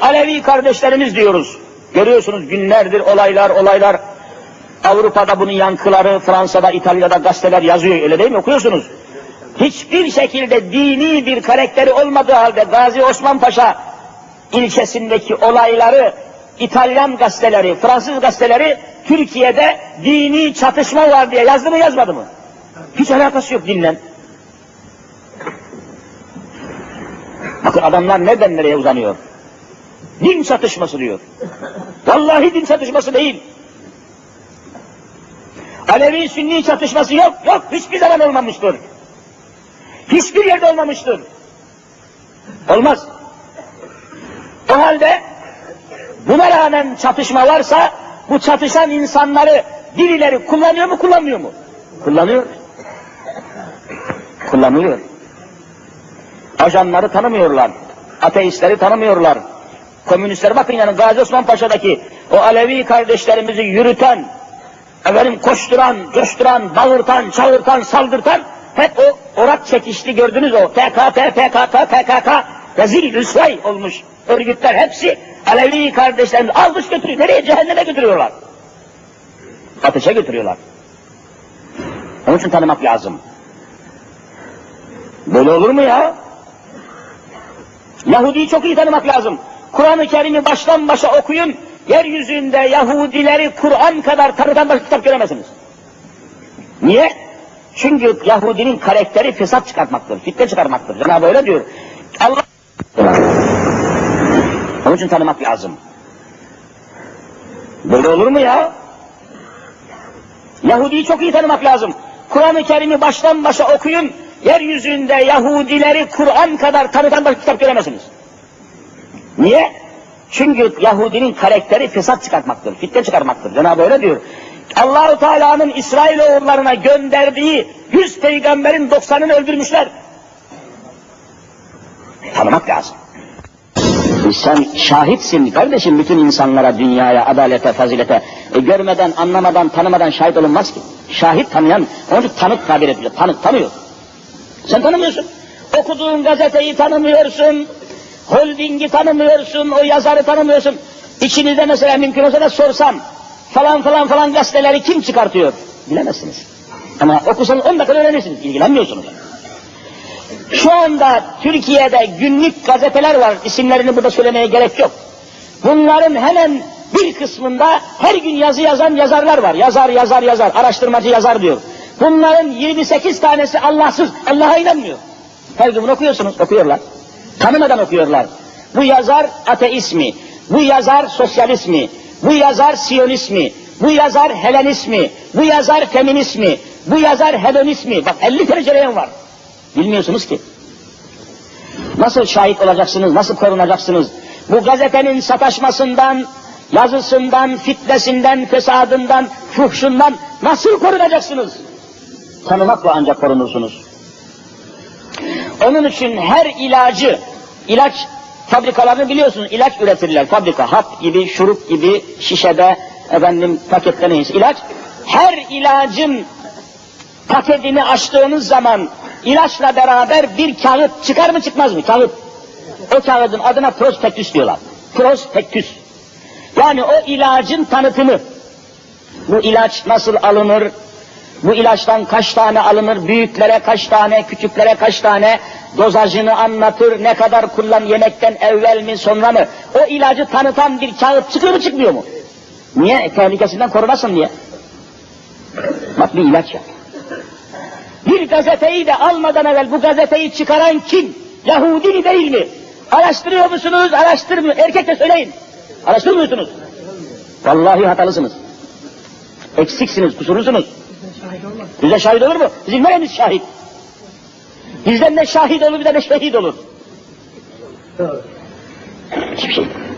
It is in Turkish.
Alevi kardeşlerimiz diyoruz. Görüyorsunuz günlerdir olaylar olaylar. Avrupa'da bunun yankıları, Fransa'da, İtalya'da gazeteler yazıyor öyle değil mi? Okuyorsunuz. Hiçbir şekilde dini bir karakteri olmadığı halde Gazi Osman Paşa ilçesindeki olayları İtalyan gazeteleri, Fransız gazeteleri Türkiye'de dini çatışma var diye yazdı mı yazmadı mı? Hiç alakası yok dinle. Bakın adamlar nereden nereye uzanıyor? Din çatışması diyor. Vallahi din çatışması değil. Alevi Sünni çatışması yok, yok. Hiçbir zaman olmamıştır. Hiçbir yerde olmamıştır. Olmaz. O halde buna rağmen çatışma varsa bu çatışan insanları birileri kullanıyor mu kullanmıyor mu? Kullanıyor. Kullanıyor. Ajanları tanımıyorlar. Ateistleri tanımıyorlar. Komünistler bakın yani Gazi Osman Paşa'daki o Alevi kardeşlerimizi yürüten, efendim koşturan, coşturan, bağırtan, çağırtan, saldırtan hep o orak çekişli gördünüz o PKK, PKK, PKK rezil rüsvay olmuş örgütler hepsi Alevi kardeşlerimizi almış götürüyor. Nereye? Cehenneme götürüyorlar. Ateşe götürüyorlar. Onun için tanımak lazım. Böyle olur mu ya? Yahudi'yi çok iyi tanımak lazım. Kur'an-ı Kerim'i baştan başa okuyun. Yeryüzünde Yahudileri Kur'an kadar tanıtan başka kitap göremezsiniz. Niye? Çünkü Yahudinin karakteri fesat çıkartmaktır, fitne çıkarmaktır. Cenab-ı öyle diyor. Allah onun için tanımak lazım. Böyle olur mu ya? Yahudi'yi çok iyi tanımak lazım. Kur'an-ı Kerim'i baştan başa okuyun. Yeryüzünde Yahudileri Kur'an kadar tanıtan başka kitap göremezsiniz. Niye? Çünkü Yahudinin karakteri fesat çıkartmaktır, fitne çıkarmaktır. Cenab-ı öyle diyor. Allahu Teala'nın İsrailoğullarına gönderdiği yüz peygamberin doksanını öldürmüşler. Tanımak lazım. Sen şahitsin kardeşim bütün insanlara, dünyaya, adalete, fazilete. E, görmeden, anlamadan, tanımadan şahit olunmaz ki. Şahit tanıyan, onu tanık tabir ediyor. Tanık tanıyor. Sen tanımıyorsun. Okuduğun gazeteyi tanımıyorsun. Holdingi tanımıyorsun, o yazarı tanımıyorsun. İçinizde mesela mümkün olsa da sorsam, falan falan falan gazeteleri kim çıkartıyor? Bilemezsiniz. Ama okusanız 10 dakika öğrenirsiniz, ilgilenmiyorsunuz. Şu anda Türkiye'de günlük gazeteler var, isimlerini burada söylemeye gerek yok. Bunların hemen bir kısmında her gün yazı yazan yazarlar var. Yazar, yazar, yazar, araştırmacı yazar diyor. Bunların 28 tanesi Allahsız, Allah'a inanmıyor. Her gün bunu okuyorsunuz, okuyorlar. Tanımadan okuyorlar. Bu yazar ateismi, bu yazar sosyalismi, bu yazar siyonismi, bu yazar helenismi, bu yazar feministmi, bu yazar hedonismi. Bak 50 tercüleyen var. Bilmiyorsunuz ki. Nasıl şahit olacaksınız, nasıl korunacaksınız? Bu gazetenin sataşmasından, yazısından, fitnesinden, fesadından, fuhşundan nasıl korunacaksınız? Tanımakla ancak korunursunuz. Onun için her ilacı, ilaç fabrikalarını biliyorsunuz, ilaç üretirler. Fabrika, hap gibi, şurup gibi, şişede, efendim pakette neyse ilaç. Her ilacın paketini açtığınız zaman ilaçla beraber bir kağıt çıkar mı çıkmaz mı? Kağıt. O kağıdın adına prospektüs diyorlar. Prospektüs. Yani o ilacın tanıtımı. Bu ilaç nasıl alınır? Bu ilaçtan kaç tane alınır? Büyüklere kaç tane, küçüklere kaç tane? Dozajını anlatır, ne kadar kullan, yemekten evvel mi, sonra mı? O ilacı tanıtan bir kağıt çıkıyor mu, çıkmıyor mu? Niye? Tehlikesinden korunasın diye. Bak bir ilaç ya. Bir gazeteyi de almadan evvel bu gazeteyi çıkaran kim? Yahudi mi değil mi? Araştırıyor musunuz? Araştırmıyor. Erkek de söyleyin. Araştırmıyorsunuz. Vallahi hatalısınız. Eksiksiniz, kusurlusunuz. Bize şahit olur mu? Bizim neremiz şahit? Bizden ne şahit olur, bir de ne şehit olur.